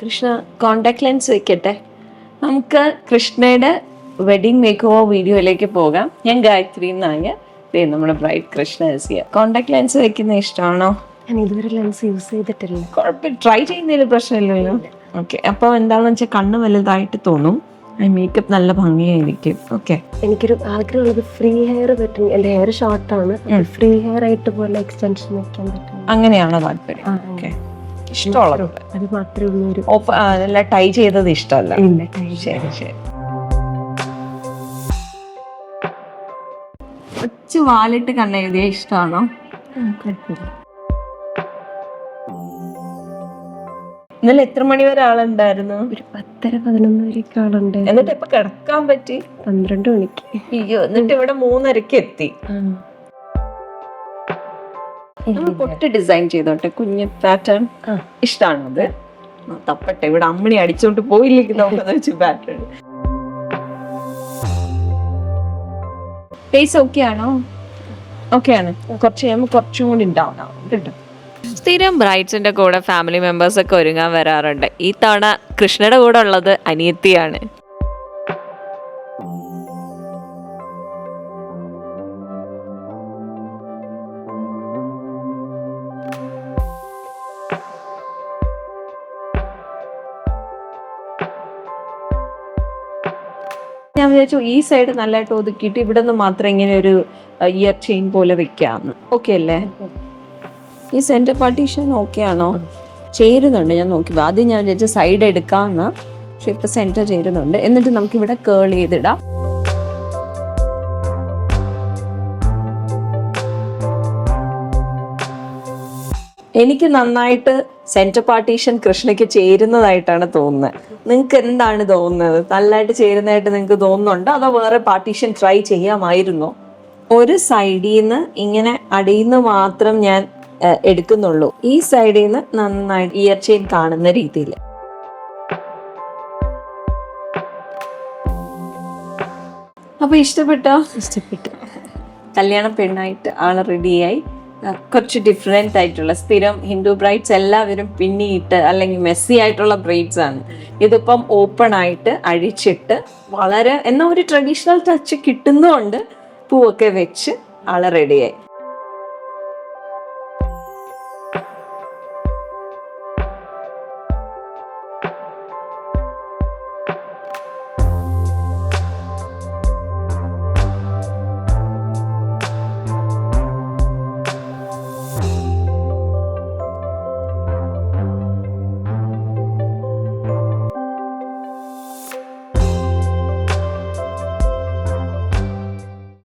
Krishna contact lens വെക്കട്ടെ. നമുക്ക് കൃഷ്ണയുടെ വെഡിങ് മേക്ക് ഓവർ വീഡിയോയിലേക്ക് പോകാം. ഞാൻ ഗായത്രി എന്നാണ് ദേ നമ്മുടെ ബ്രൈറ്റ് കൃഷ്ണ എസിയ കോണ്ടാക്ട് ലെൻസ് വെക്കുന്ന ഇഷ്ടമാണോ? ഞാൻ ഇതുവരെ ലെൻസ് യൂസ് ചെയ്തിട്ടില്ല. കുഴപ്പം ട്രൈ ചെയ്യുന്നതിൽ പ്രശ്നമില്ലല്ലോ. ഓക്കെ അപ്പോൾ എന്താണെന്ന് വെച്ചാൽ കണ്ണ് വലുതായിട്ട് തോന്നും. മേക്കപ്പ് നല്ല ഭംഗിയായിരിക്കും. ഓക്കെ എനിക്കൊരു ആഗ്രഹമുള്ളത് ഫ്രീ ഹെയർ പറ്റും. എന്റെ ഹെയർ ഷോർട്ടാണ് ഫ്രീ ഹെയർ ആയിട്ട് പോലെ എക്സ്റ്റൻഷൻ വെക്കാൻ പറ്റും. അങ്ങനെയാണോ താല്പര്യം? ഓക്കെ ഇഷ്ടമുള്ളത്. അത് മാത്രമേ ഉള്ളൂ ഒരു അല്ല ടൈ ചെയ്തത് ഇഷ്ടമല്ല. ഇല്ല time. ശരി ശരി. കൊച്ചു വാലിട്ട് കണ്ണെഴുതിയ ഇഷ്ടമാണോ? ഇന്നലെ എത്ര മണി വരെ ആളുണ്ടായിരുന്നു? ഒരു പത്തര പതിനൊന്ന് വരെയൊക്കെ ആളുണ്ട് എന്നിട്ട് ഇപ്പൊ കിടക്കാൻ പറ്റി? പന്ത്രണ്ട് മണിക്ക്. അയ്യോ എന്നിട്ട് ഇവിടെ മൂന്നരക്ക് എത്തി. നമ്മൾ പൊട്ട് ഡിസൈൻ ചെയ്തോട്ടെ. കുഞ്ഞ് പാറ്റേൺ ഇഷ്ടമാണ് അത് തപ്പട്ടെ. ഇവിടെ അമ്മണി അടിച്ചോണ്ട് പോയില്ലെങ്കിൽ നമുക്കത് വെച്ച് പാറ്റേൺ. ഫേസ് ഓക്കെ ആണോ? ഓക്കെ ആണ്. കുറച്ച് കഴിയുമ്പോൾ കുറച്ചും കൂടി ഉണ്ടാവണം കേട്ടോ സ്ഥിരം ബ്രൈറ്റ്സിന്റെ കൂടെ ഫാമിലി മെമ്പേഴ്സ് ഒക്കെ ഒരുങ്ങാൻ വരാറുണ്ട്. ഈ തവണ കൃഷ്ണയുടെ കൂടെ ഉള്ളത് അനിയത്തിയാണ്. ഞാൻ വിചാരിച്ചു ഈ സൈഡ് നല്ലതായിട്ട് ഒതുക്കിയിട്ട് ഇവിടെ നിന്ന് മാത്രം ഇങ്ങനെ ഒരു ഇയർ ചെയിൻ പോലെ വെക്കാന്ന്. ഓക്കെ അല്ലേ? ഈ സെന്റർ പാർട്ടീഷൻ ഓക്കെ ആണോ? ചേരുന്നുണ്ട് ഞാൻ നോക്കി ആദ്യം ഞാൻ വിചാരിച്ചു സൈഡ് എടുക്കാമെന്ന് പക്ഷെ ഇപ്പൊ സെന്റർ ചേരുന്നുണ്ട്. എന്നിട്ട് നമുക്ക് ഇവിടെ കേൾ ചെയ്തിടാം. എനിക്ക് നന്നായിട്ട് സെന്റർ പാർട്ടീഷൻ കൃഷ്ണയ്ക്ക് ചേരുന്നതായിട്ടാണ് തോന്നുന്നത്. നിങ്ങൾക്ക് എന്താണ് തോന്നുന്നത്? നല്ലതായിട്ട് ചേരുന്നതായിട്ട് നിങ്ങൾക്ക് തോന്നുന്നുണ്ടോ? അതോ വേറെ പാർട്ടീഷൻ ട്രൈ ചെയ്യാമായിരുന്നോ? ഒരു സൈഡിൽ നിന്ന് ഇങ്ങനെ അടിയിൽ നിന്ന് മാത്രം ഞാൻ എടുക്കുന്നുള്ളൂ. ഈ സൈഡിൽ നിന്ന് നന്നായിട്ട് ഇയർ ചെയിൻ കാണുന്ന രീതിയിൽ. അപ്പൊ ഇഷ്ടപ്പെട്ടോ? ഇഷ്ടപ്പെട്ടു. കല്യാണ പെണ്ണായിട്ട് ആൾ റെഡിയായി കുറച്ച് ഡിഫറെന്റ് ആയിട്ടുള്ള സ്ഥിരം ഹിന്ദു ബ്രൈഡ്സ് എല്ലാവരും പിന്നിയിട്ട് അല്ലെങ്കിൽ മെസ്സി ആയിട്ടുള്ള ബ്രൈഡ്സ് ആണ്. ഇതിപ്പം ഓപ്പൺ ആയിട്ട് അഴിച്ചിട്ട് വളരെ എന്നാൽ ഒരു ട്രഡീഷണൽ ടച്ച് കിട്ടുന്നതുകൊണ്ട് പൂവൊക്കെ വെച്ച് ആൾ റെഡിയായി